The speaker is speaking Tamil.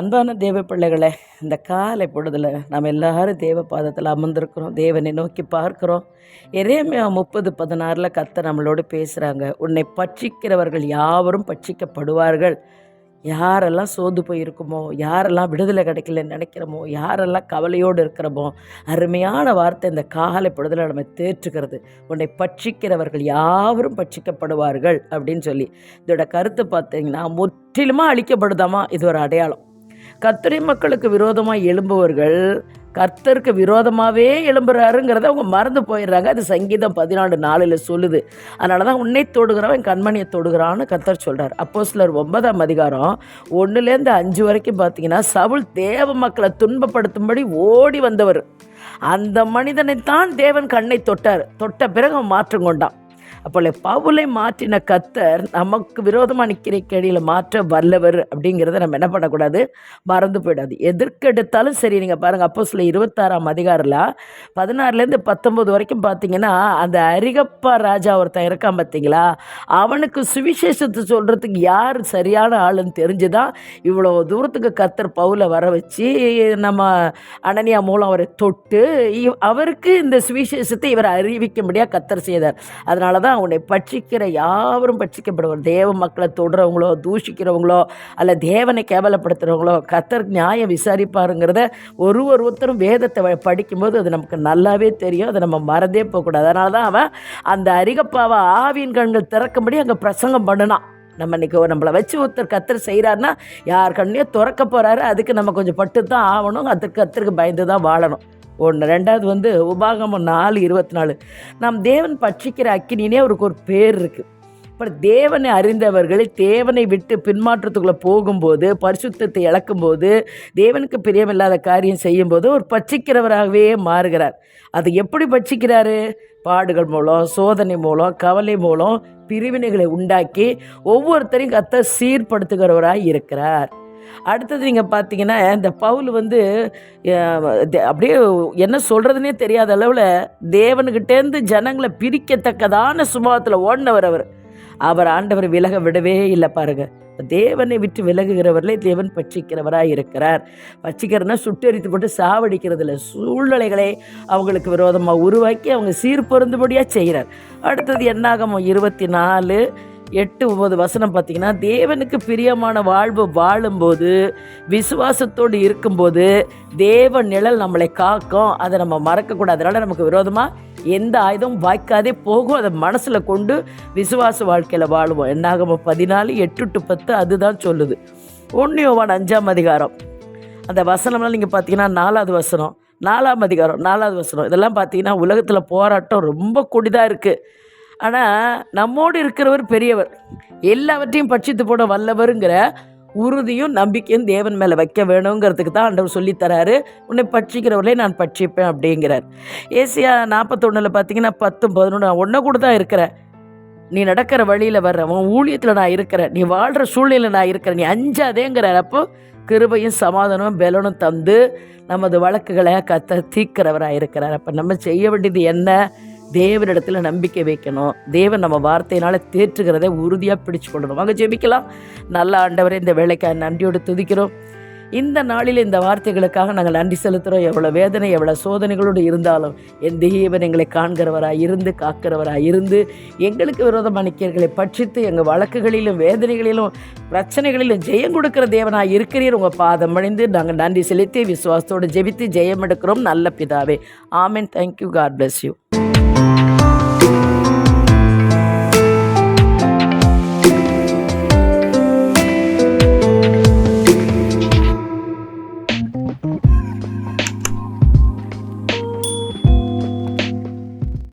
அன்பான தேவ பிள்ளைகளை இந்த காலை பொழுதில் நம்ம எல்லாரும் தேவ பாதத்தில் அமர்ந்திருக்கிறோம் தேவனை நோக்கி பார்க்குறோம். எரேமியா முப்பது பதினாறில் கத்த நம்மளோடு பேசுகிறாங்க உன்னை பட்சிக்கிறவர்கள் யாவரும் பட்சிக்கப்படுவார்கள். யாரெல்லாம் சோர்ந்து போயிருக்குமோ யாரெல்லாம் விடுதலை கிடைக்கலன்னு நினைக்கிறோமோ யாரெல்லாம் கவலையோடு இருக்கிறோமோ அருமையான வார்த்தை இந்த காலை பொழுதில் நம்ம தேற்றுக்கிறது உன்னை பட்சிக்கிறவர்கள் யாவரும் பட்சிக்கப்படுவார்கள் அப்படின்னு சொல்லி. இதோட கருத்து பார்த்தீங்கன்னா முற்றிலுமாக அழிக்கப்படுதாமா? இது ஒரு அடையாளம். கர்த்தரை மக்களுக்கு விரோதமாக எழும்புவர்கள் கர்த்தருக்கு விரோதமாகவே எழும்புறாருங்கிறத அவங்க மறந்து போயிடுறாங்க. அது சங்கீதம் பதினாலு நாளில் சொல்லுது. அதனால தான் உன்னை தொடுகிறவன் கண்மணியை தொடுகிறான்னு கர்த்தர் சொல்கிறார் அப்போ சிலர் ஒன்பதாம் அதிகாரம் ஒன்றுலேருந்து அஞ்சு வரைக்கும் பார்த்தீங்கன்னா சவுல் தேவ மக்களை துன்பப்படுத்தும்படி ஓடி வந்தவர். அந்த மனிதனைத்தான் தேவன் கண்ணை தொட்டார். தொட்ட பிறகு அவன் மாற்றம் கொண்டான். அப்போ பவுலை மாற்றின கத்தர் நமக்கு விரோதமாக நிற்கிற கேடியில் மாற்ற வல்லவர் அப்படிங்கிறத நம்ம என்ன பண்ணக்கூடாது? மறந்து போயிடாது. எதற்கெடுத்தாலும் சரி நீங்கள் பாருங்கள் அப்போ சில இருபத்தாறாம் அதிகாரில் பதினாறுலேருந்து பத்தொம்போது வரைக்கும் பார்த்தீங்கன்னா அந்த அரிகப்பா ராஜா ஒருத்தன் இருக்கான் பார்த்தீங்களா அவனுக்கு சுவிசேஷத்தை சொல்கிறதுக்கு யார் சரியான ஆளுன்னு தெரிஞ்சுதான் இவ்வளோ தூரத்துக்கு கத்தர் பவுலை வர வச்சு நம்ம அனனியா மூலம் அவரை தொட்டு இவ்- அவருக்கு இந்த சுவிசேஷத்தை இவர் அறிவிக்கும்படியாக கத்தர் செய்தார். அதனால தான் உன்னை பட்சிக்கிற யாவரும் பட்சிக்கப்படுவார். தேவ மக்களை தொடுறவங்களோ தூஷிக்கிறவங்களோ அல்ல தேவனை கேவலப்படுத்துகிறவங்களோ கத்தர் நியாயம் விசாரிப்பாருங்கிறத ஒரு ஒரு ஒருத்தரும் வேதத்தை படிக்கும்போது அது நமக்கு நல்லாவே தெரியும். அதை நம்ம மறந்தே போகக்கூடாது. அதனால தான் அவன் அந்த அரிகப்பாவை ஆவியின் கண்கள் திறக்கும்படி அங்கே பிரசங்கம் பண்ணினான். நம்ம இன்னைக்கு நம்மளை வச்சு ஒருத்தர் கத்தர் செய்கிறாருன்னா யார் கண்ணையும் திறக்க போகிறாரு அதுக்கு நம்ம கொஞ்சம் பட்டு தான் ஆகணும். அதுக்கு கத்தருக்கு பயந்து தான் வாழணும். ஒன்று ரெண்டாவது வந்து உபாகமம் நாலு இருபத்தி நாலு நாம் தேவன் பட்சிக்கிற அக்கினினே அவருக்கு ஒரு பேர் இருக்குது அப்புறம் தேவனை அறிந்தவர்கள் தேவனை விட்டு பின்மாற்றத்துக்குள்ளே போகும்போது பரிசுத்தத்தை இழக்கும்போது தேவனுக்கு பிரியமில்லாத காரியம் செய்யும்போது ஒரு பட்சிக்கிறவராகவே மாறுகிறார். அது எப்படி பட்சிக்கிறாரு? பாடுகள் மூலம் சோதனை மூலம் கவலை மூலம் பிரிவினைகளை உண்டாக்கி ஒவ்வொருத்தரையும் கத்த சீர்படுத்துகிறவராக இருக்கிறார். அடுத்தது நீங்கள் பார்த்தீங்கன்னா இந்த பவுல் வந்து அப்படியே என்ன சொல்கிறதுனே தெரியாத அளவில் தேவனுக்கிட்டேருந்து ஜனங்களை பிரிக்கத்தக்கதான சுபாவத்தில் ஓடினவர் அவர். அவர் ஆண்டவர் விலக விடவே இல்லை பாருங்க. தேவனை விட்டு விலகுகிறவர்களே தேவன் பட்சிக்கிறவராக இருக்கிறார். பட்சிக்கிறனா சுட்டெரித்து போட்டு சாவடிக்கிறது இல்லை சூழ்நிலைகளை அவங்களுக்கு விரோதமாக உருவாக்கி அவங்க சீர்பொருந்தபடியாக செய்கிறார். அடுத்தது என்னாகமோ இருபத்தி நாலு எட்டு ஒன்பது வசனம் பார்த்தீங்கன்னா தேவனுக்கு பிரியமான வாழ்வு வாழும்போது விசுவாசத்தோடு இருக்கும்போது தேவ நிழல் நம்மளை காக்கும். அதை நம்ம மறக்கக்கூடாது. அதனால் நமக்கு விரோதமாக எந்த ஆயுதமும் வாய்க்காதே போகும். அதை மனசில் கொண்டு விசுவாச வாழ்க்கையில் வாழுவோம். என்னாகும் பதினாலு எட்டு டு பத்து அதுதான் சொல்லுது. ஒன்றியோவான் அஞ்சாம் அதிகாரம். அந்த வசனம்லாம் நீங்கள் பார்த்தீங்கன்னா நாலாவது வசனம். நாலாம் அதிகாரம் நாலாவது வசனம். இதெல்லாம் பார்த்தீங்கன்னா உலகத்தில் போராட்டம் ரொம்ப கொடிதாக இருக்குது ஆனால் நம்மோடு இருக்கிறவர் பெரியவர். எல்லாவற்றையும் பட்சித்து போட வல்லவருங்கிற உறுதியும் நம்பிக்கையும் தேவன் மேலே வைக்க வேணுங்கிறதுக்கு தான் ஆண்டவர் சொல்லித்தராரு உன்னை பட்சிக்கிறவர்களே நான் பட்சிப்பேன் அப்படிங்கிறார். ஏசியா நாற்பத்தொன்னில் பார்த்தீங்கன்னா பத்தும் பதினொன்று நான் ஒன்றை கூட தான் இருக்கிறேன். நீ நடக்கிற வழியில் வர்ற உன் ஊழியத்தில் நான் இருக்கிறேன். நீ வாழ்கிற சூழ்நிலையில் நான் இருக்கிறேன். நீ அஞ்சாதேங்கிறார். அப்போ கிருபையும் சமாதானமும் பலனும் தந்து நமது வழக்குகளை கத்த தீக்கிறவராக இருக்கிறார் அப்போ நம்ம செய்ய வேண்டியது என்ன? தேவனிடத்தில் நம்பிக்கை வைக்கணும். தேவன் நம்ம வார்த்தையினால் தேற்றுகிறத உறுதியாக பிடிச்சு கொள்ளணும். வாங்க ஜெபிக்கலாம். நல்ல ஆண்டவரை இந்த வேலைக்காக நன்றியோடு துதிக்கிறோம். இந்த நாளில் இந்த வார்த்தைகளுக்காக நாங்கள் நன்றி செலுத்துகிறோம் எவ்வளோ வேதனை எவ்வளோ சோதனைகளோடு இருந்தாலும் என் தேவன் எங்களை காண்கிறவராக இருந்து காக்கிறவராக இருந்து எங்களுக்கு விரோதமான நிற்கிறர்களை. பட்சித்து எங்கள் வழக்குகளிலும் வேதனைகளிலும் பிரச்சனைகளிலும் ஜெயம் கொடுக்கிற தேவனாக இருக்கிறீர். உங்கள் பாதம் அணிந்து நாங்கள் நன்றி செலுத்தி விசுவாசத்தோடு ஜெபித்து ஜெயம் எடுக்கிறோம் நல்ல பிதாவே. Amen. Thank you God bless you